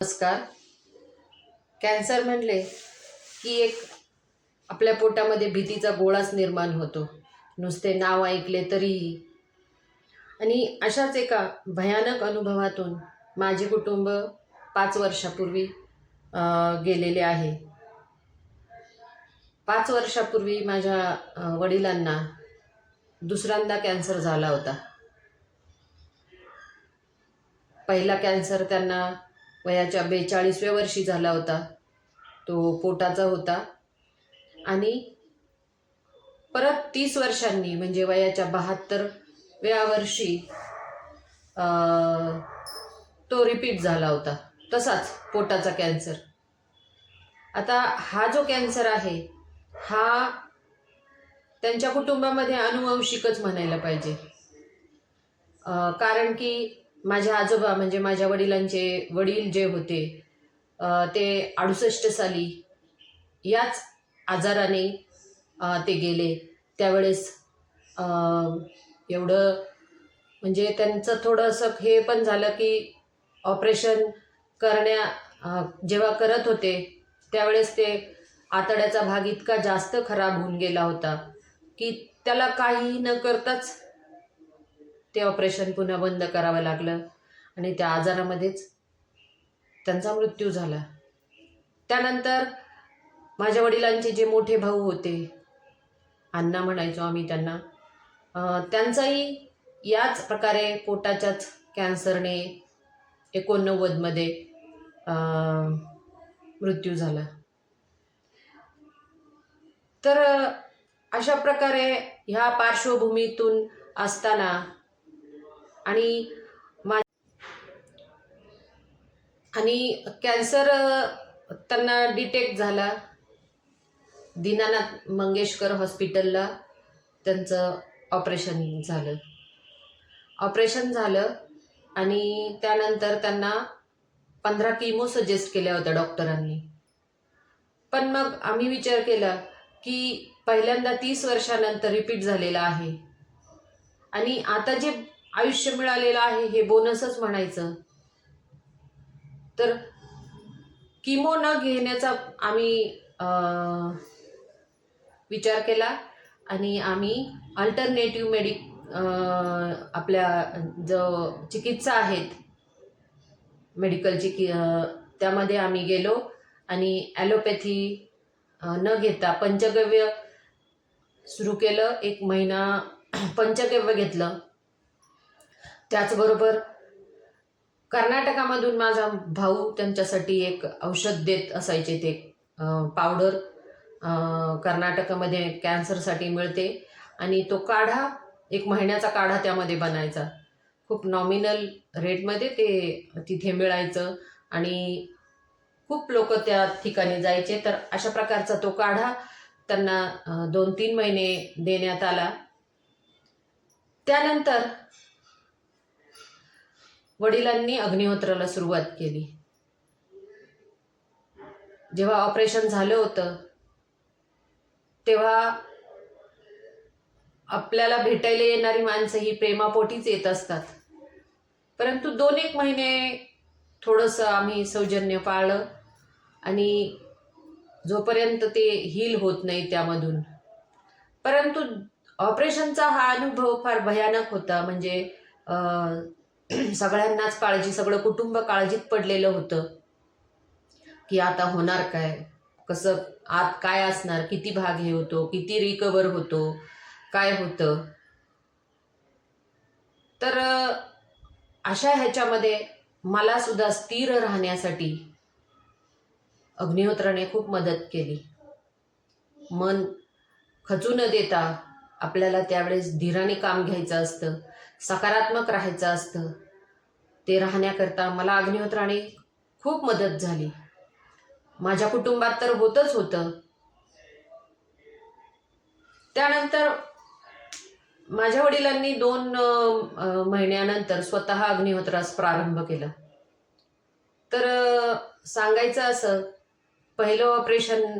नमस्कार. कॅन्सर म्हणले की एक आपल्या पोटामध्ये भीतीचा गोळाच निर्माण होतो. नुसते नाव ऐकले तरीही. आणि अशाच एका भयानक अनुभवातून माझे कुटुंब पाच वर्षापूर्वी गेलेले आहे. पाच वर्षापूर्वी माझ्या वडिलांना दुसऱ्यांदा कॅन्सर झाला होता. पहिला कॅन्सर त्यांना वयाच्या बेचाळीसव्या वर्षी झाला होता. तो पोटाचा होता. आणि परत तीस वर्षांनी म्हणजे वयाच्या बहात्तरव्या वर्षी तो रिपीट झाला होता. तसाच पोटाचा कॅन्सर आता हा जो कॅन्सर आहे हा त्यांच्या कुटुंबामध्ये अनुवंशिकच म्हणायला पाहिजे. कारण की माझ्या आजोबा म्हणजे माझ्या वडिलांचे वडील जे होते ते अडुसष्ट साली याच आजाराने ते गेले. त्यावेळेस एवढं म्हणजे त्यांचं थोडंसं हे पण झालं की ऑपरेशन करण्या जेव्हा करत होते त्यावेळेस ते आतड्याचा भाग इतका जास्त खराब होऊन गेला होता की त्याला काही न करताच ते ऑपरेशन पुन्हा बंद करावं लागलं. आणि त्या आजारामध्येच त्यांचा मृत्यू झाला. त्यानंतर माझ्या वडिलांचे जे मोठे भाऊ होते अण्णा म्हणायचो आम्ही त्यांना त्यांचाही याच प्रकारे पोटाच्याच कॅन्सरने एकोणनव्वदमध्ये मृत्यू झाला. तर अशा प्रकारे ह्या पार्श्वभूमीतून असताना आणि मा आणि कॅन्सर त्यांना डिटेक्ट झाला. दीनानाथ मंगेशकर हॉस्पिटलला त्यांचं ऑपरेशन झालं. ऑपरेशन झालं आणि त्यानंतर त्यांना पंधरा किमो सजेस्ट केल्या होत्या डॉक्टरांनी. पण मग आम्ही विचार केला की पहिल्यांदा तीस वर्षानंतर रिपीट झालेला आहे. आणि आता जे आयुष्य मिळालेलं आहे हे बोनसच म्हणायचं. तर किमो न घेण्याचा आम्ही विचार केला आणि आम्ही अल्टरनेटिव्ह मेडि आपल्या जो चिकित्सा आहेत मेडिकलची कि त्यामध्ये आम्ही गेलो आणि ॲलोपॅथी न घेता पंचगव्य सुरू केलं. एक महिना पंचगव्य घेतलं. त्याचबरोबर कर्नाटकामधून माझा भाऊ त्यांच्यासाठी एक औषध देत असायचे ते पावडर कर्नाटकामध्ये कॅन्सरसाठी मिळते. आणि तो काढा एक महिन्याचा काढा त्यामध्ये बनायचा. खूप नॉमिनल रेटमध्ये ते तिथे मिळायचं. आणि खूप लोक त्या ठिकाणी जायचे. तर अशा प्रकारचा तो काढा त्यांना दोन तीन महिने देण्यात आला. त्यानंतर वडिलांनी अग्निहोत्राला सुरुवात केली. जेव्हा ऑपरेशन झालं होतं तेव्हा आपल्याला भेटायला येणारी माणसं ही प्रेमापोटीच येत असतात. परंतु दोन एक महिने थोडंसं आम्ही सौजन्य पाळलं आणि जोपर्यंत ते हील होत नाही त्यामधून. परंतु ऑपरेशनचा हा अनुभव फार भयानक होता. म्हणजे सगळ्यांनाच काळजी सगळं कुटुंब काळजीत पडलेलं होतं की आता होणार काय? कसं आत काय असणार? किती भाग हे होतो? किती रिकवर होतो? काय होतं? तर अशा ह्याच्यामध्ये मला सुद्धा स्थिर राहण्यासाठी अग्निहोत्राने खूप मदत केली. मन खचू न देता आपल्याला त्यावेळेस धीराने काम घ्यायचं असतं. सकारात्मक राहायचं असतं. ते राहण्याकरता मला अग्निहोत्राने खूप मदत झाली. माझ्या कुटुंबात तर होतच होतं. त्यानंतर माझ्या वडिलांनी दोन महिन्यानंतर स्वतः अग्निहोत्रास प्रारंभ केला. तर सांगायचं असं पहिलं ऑपरेशन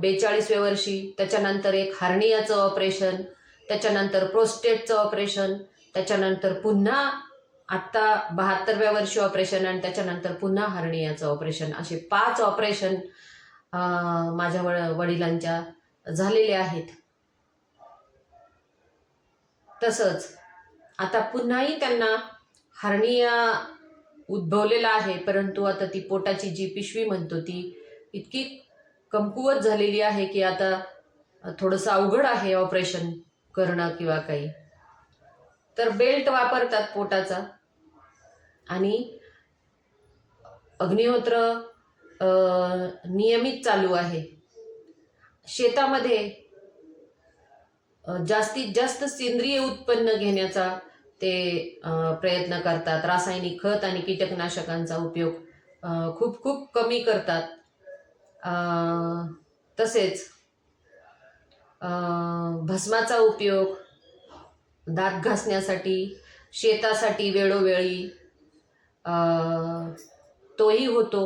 बेचाळीसव्या वर्षी त्याच्यानंतर एक हार्नियाचं ऑपरेशन त्याच्यानंतर प्रोस्टेटचं ऑपरेशन त्याच्यानंतर पुन्हा आत्ता बहात्तरव्या वर्षी ऑपरेशन आणि त्याच्यानंतर पुन्हा हर्नियाचं ऑपरेशन असे पाच ऑपरेशन माझ्या वड वडिलांच्या झालेले आहेत. तसंच आता पुन्हाही त्यांना हर्निया उद्भवलेला आहे परंतु आता ती पोटाची जी पिशवी म्हणतो ती इतकी कमकुवत झालेली आहे की आता थोडंसं अवघड आहे ऑपरेशन करणं किंवा काही. तर बेल्ट वापरतात पोटाचा. आणि अग्निहोत्र नियमित चालू आहे. शेतामध्ये जास्तीत जास्त सेंद्रिय उत्पन्न घेण्याचा ते प्रयत्न करतात. रासायनिक खत आणि कीटकनाशकांचा उपयोग खूप खूप कमी करतात. तसेच भस्माचा उपयोग दात घासण्यासाठी शेतासाठी वेळोवेळी तोही होतो.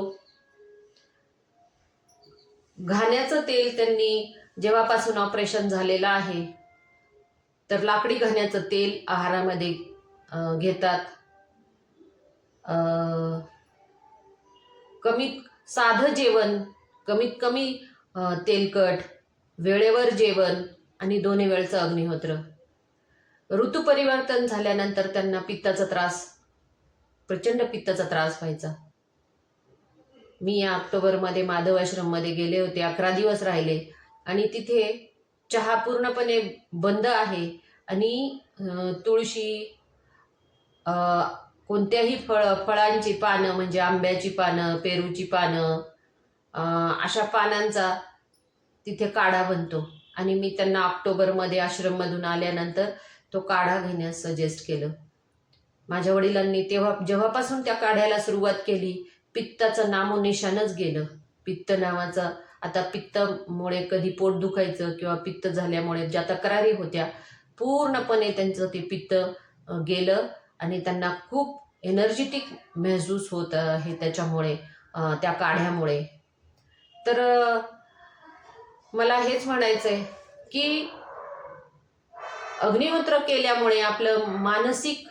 घाण्याचं तेल त्यांनी जेव्हापासून ऑपरेशन झालेलं आहे तर लाकडी घाण्याचं तेल आहारामध्ये घेतात. कमीत साधं जेवण कमीत कमी तेलकट वेळेवर जेवण आणि दोन्ही वेळचं अग्निहोत्र. ऋतू परिवर्तन झाल्यानंतर त्यांना पित्ताचा त्रास प्रचंड पित्ताचा त्रास व्हायचा. मी या ऑक्टोबरमध्ये माधव आश्रममध्ये गेले होते अकरा दिवस राहिले. आणि तिथे चहा पूर्णपणे बंद आहे आणि तुळशी कोणत्याही फळ फळांची पानं म्हणजे आंब्याची पानं पेरूची पानं अशा पानांचा तिथे काढा बनतो. आणि मी त्यांना ऑक्टोबरमध्ये आश्रममधून आल्यानंतर तो काढा घेण्यास सजेस्ट केलं. माझ्या वडिलांनी तेव्हा जेव्हापासून त्या काढ्याला सुरुवात केली पित्ताचं नामोनिशानच गेलं. पित्त नावाचा आता पित्तामुळे कधी पोट दुखायचं किंवा पित्त झाल्यामुळे ज्या तक्रारी होत्या पूर्णपणे त्यांचं ते पित्त गेलं. आणि त्यांना खूप एनर्जेटिक महसूस होत आहे त्याच्यामुळे त्या काढ्यामुळे. तर मला हेच म्हणायचं आहे की अग्निहोत्र केल्यामुळे आपलं मानसिक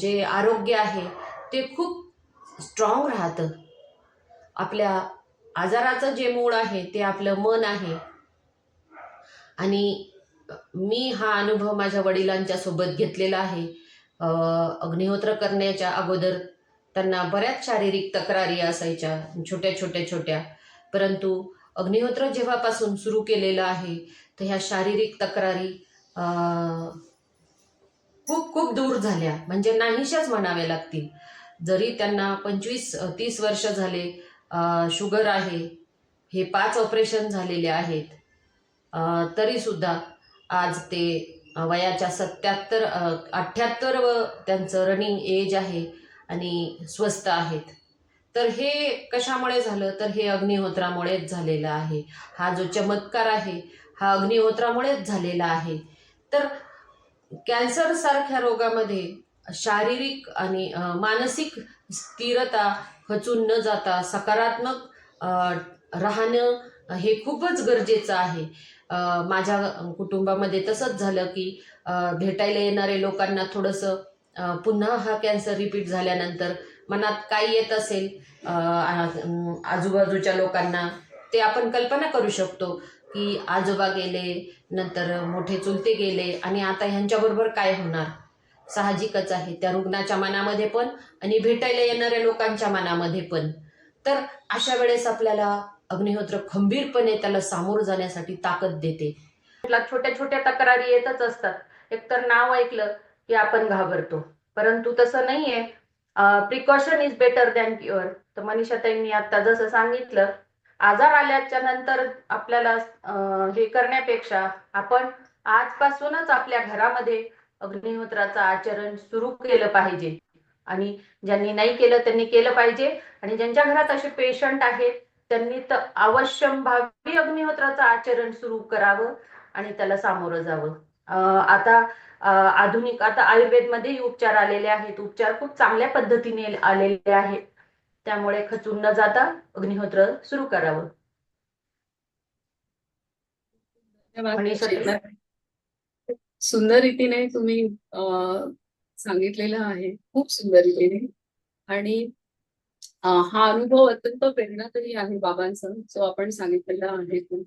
जे आरोग्य आहे ते खूप स्ट्रॉंग राहतं. आपल्या आजाराचं जे मूळ आहे ते आपलं मन आहे. आणि मी हा अनुभव माझ्या वडिलांच्या सोबत घेतलेला आहे. अग्निहोत्र करण्याच्या अगोदर त्यांना बऱ्याच शारीरिक तक्रारी असायच्या छोट्या छोट्या छोट्या परंतु अग्निहोत्र जेव्हापासून सुरू केलेलं आहे तर ह्या शारीरिक तक्रारी खूप खूप दूर झाल्या. म्हणजे नाहीशाच म्हणाव्या लागतील. जरी त्यांना पंचवीस तीस वर्ष झाले शुगर आहे हे पाच ऑपरेशन झालेले आहेत तरीसुद्धा आज ते वयाच्या सत्याहत्तर अठ्ठ्याहत्तर व त्यांचं रनिंग एज आहे आणि स्वस्त आहेत. तर हे कशामुळे झालं? तर हे अग्निहोत्रामुळेच झालेलं आहे. हा जो चमत्कार आहे हा अग्निहोत्रामुळेच झालेला आहे. तर कॅन्सरसारख्या रोगामध्ये शारीरिक आणि मानसिक स्थिरता खचून न जाता सकारात्मक राहणं हे खूपच गरजेचं आहे. माझ्या कुटुंबामध्ये तसंच झालं की भेटायला येणारे लोकांना थोडंसं पुन्हा हा कॅन्सर रिपीट झाल्यानंतर मनात काय येत असेल आजूबाजूच्या लोकांना ते आपण कल्पना करू शकतो की आजोबा गेले नंतर मोठे चुलते गेले आणि आता ह्यांच्याबरोबर काय होणार? साहजिकच आहे. त्या रुग्णाच्या मनामध्ये पण आणि भेटायला येणाऱ्या लोकांच्या मनामध्ये पण. तर अशा वेळेस आपल्याला अग्निहोत्र खंबीरपणे त्याला सामोरं जाण्यासाठी ताकद देते. छोट्या छोट्या तक्रारी येतच असतात. एकतर नाव ऐकलं की आपण घाबरतो. परंतु तसं नाहीये. Precaution is better than cure तर मनीषा ताईंनी आता जसं सांगितलं आजार आल्याच्यानंतर आपल्याला हे करण्यापेक्षा आपण आजपासूनच आपल्या घरामध्ये अग्निहोत्राचं आचरण सुरू केलं पाहिजे. आणि ज्यांनी नाही केलं त्यांनी केलं पाहिजे. आणि ज्यांच्या घरात असे पेशंट आहेत त्यांनी तर अवश्यंभावी अग्निहोत्राचं आचरण सुरू करावं आणि त्याला सामोरं जावं. आता आधुनिक आता आयुर्वेदमध्येही उपचार आलेले आहेत. उपचार खूप चांगल्या पद्धतीने आलेले आहेत. त्यामुळे खचून न जाता अग्निहोत्र सुरू करावं. सुंदर रीतीने तुम्ही अ, सांगितलेलं आहे. खूप सुंदर रीतीने. आणि हा अनुभव अत्यंत प्रेरणादायी आहे बाबांचा जो आपण सांगितलेला आहे तो.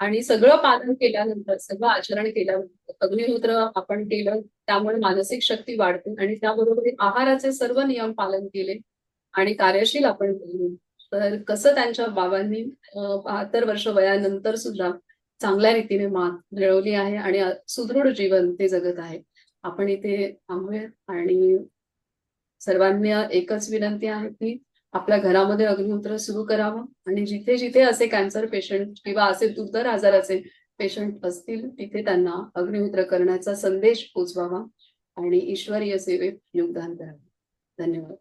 आणि सगळं पालन केल्यानंतर सगळं आचरण केल्यानंतर अग्निहोत्र आपण केलं त्यामुळे मानसिक शक्ती वाढते आणि त्याबरोबर आहाराचे सर्व नियम पालन केले आणि कार्यशील आपण केले तर कसं त्यांच्या बाबांनी बहात्तर वर्ष वयानंतर सुद्धा चांगल्या रीतीने मात मिळवली आहे आणि सुदृढ जीवन ते जगत आहे. आपण इथे थांबूयात आणि सर्वांना एकच विनंती आहे की आपल्या घरामध्ये अग्निहोत्र सुरू करावं आणि जिथे जिथे असे कॅन्सर पेशंट किंवा असे दुर्धर आजाराचे पेशंट असतील तिथे त्यांना अग्निहोत्र करण्याचा संदेश पोचवावा आणि ईश्वरीय सेवेत योगदान करावं धन्यवाद.